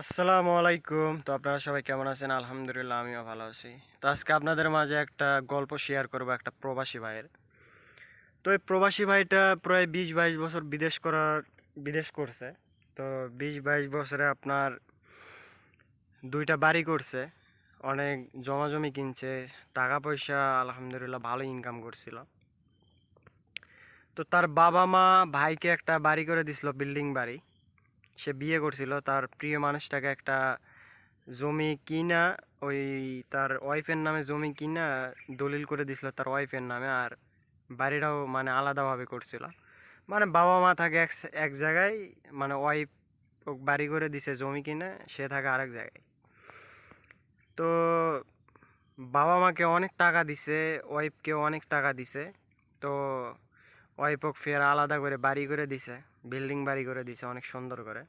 আসসালামু আলাইকুম। তো আপনারা সবাই কেমন আছেন? আলহামদুলিল্লাহ, আমিও ভালো আছি। তো আজকে আপনাদের মাঝে একটা গল্প শেয়ার করব একটা প্রবাসী ভাইয়ের। তো এই প্রবাসী ভাইটা প্রায় বিশ বাইশ বছর বিদেশ করার, বিদেশ করছে। তো বিশ বাইশ বছরে আপনার দুইটা বাড়ি করছে। অনেক জমাজমি কিনছে টাকা পয়সা আলহামদুলিল্লাহ ভালো ইনকাম করছিল। তো তার বাবা মা ভাইকে একটা বাড়ি করে দিছিল, বিল্ডিং বাড়ি। সে বিয়ে করছিল, তার প্রিয় মানুষটাকে একটা জমি কিনা, ওই তার ওয়াইফের নামে জমি কিনা দলিল করে দিছিল তার ওয়াইফের নামে, আর বাড়িটাও মানে আলাদাভাবে করছিল। মানে বাবা মা থাকে এক এক জায়গায় মানে ওয়াইফ বাড়ি করে দিছে জমি কিনে, সে থাকে আরেক জায়গায়। তো বাবা মাকে অনেক টাকা দিছে, ওয়াইফকে অনেক টাকা দিছে। তো ওয়াইফক ফের আলাদা করে বাড়ি করে দিছে, বিল্ডিং বাড়ি করে দিছে, অনেক সুন্দর করে।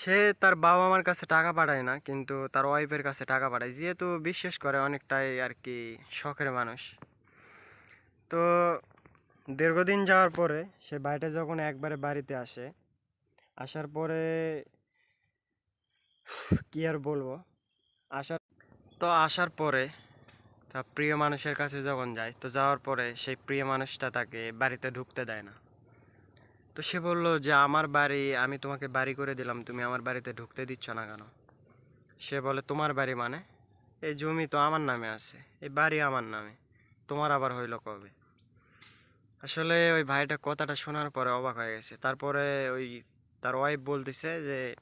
সে তার বাবা মার কাছে টাকা পাঠায় না, কিন্তু তার ওয়াইফের কাছে টাকা পাঠায়, যেহেতু বিশ্বাস করে অনেকটাই আর কি শখের মানুষ। তো দীর্ঘদিন যাওয়ার পরে সে বাড়িটা যখন একবারে বাড়িতে আসে, আসার পরে কি আর বলব? আসার তো আসার পরে তা প্রিয় মানুষের কাছে যখন যায় তো যাওয়ার পরে সেই প্রিয় মানুষটা তাকে বাড়িতে ঢুকতে দেয় না। তো সে বলল যে, আমার বাড়ি, আমি তোমাকে বাড়ি করে দিলাম, তুমি আমার বাড়িতে ঢুকতে দিচ্ছ না কেন? সে বলে, তোমার বাড়ি মানে? এই জমি তো আমার নামে আছে, এই বাড়ি আমার নামে, তোমার আবার হইল কবে? আসলে ওই ভাইটা কথাটা শোনার পরে অবাক হয়ে গেছে। তারপরে ওই, তার ওয়াইফ বলতেছে যে,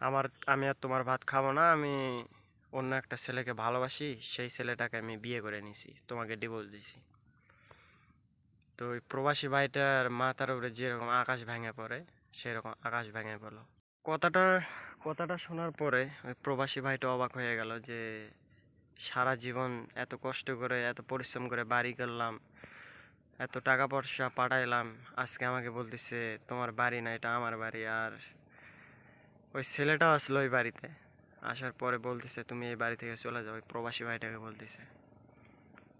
আমার, আমি আর তোমার ভাত খাব না, আমি অন্য একটা ছেলেকে ভালোবাসি, সেই ছেলেটাকে আমি বিয়ে করে নিছি, তোমাকে ডিভোর্স দিছি। তো ওই প্রবাসী ভাইটার মাথার উপরে যেরকম আকাশ ভেঙে পড়ে, সেরকম আকাশ ভেঙে পড়ল। কথাটা কথাটা শোনার পরে ওই প্রবাসী ভাইটা অবাক হয়ে গেল যে সারা জীবন এত কষ্ট করে, এত পরিশ্রম করে বাড়ি করলাম, এত টাকা পয়সা পাঠাইলাম, আজকে আমাকে বলতেছে, তোমার বাড়ি না, এটা আমার বাড়ি। আর ওই ছেলেটাও আসলো ওই বাড়িতে। আসার পরে বলতেছে, তুমি এই বাড়ি থেকে চলে যাও। প্রবাসী ভাইটাকে বলতেছে।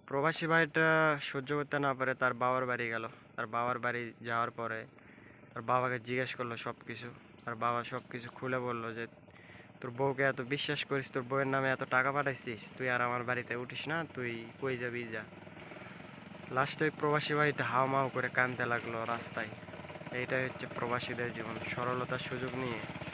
প্রবাসী ভাইটা সহ্য করতে না পারে, তার বাবার বাড়ি গেল। তার বাবার বাড়ি যাওয়ার পরে তার বাবাকে জিজ্ঞেস করল সব কিছু তার বাবা সব কিছু খুলে বলল যে, তোর বউকে এত বিশ্বাস করিস, তোর বউয়ের নামে এত টাকা পাঠাইছিস, তুই আর আমার বাড়িতে উঠিস না, তুই কই যাবি, যা। লাস্টে ওই প্রবাসী ভাইটা হাও মাও করে কানতে লাগল রাস্তায়। এইটাই হচ্ছে প্রবাসীদের জীবন। সরলতার সুযোগ নিয়ে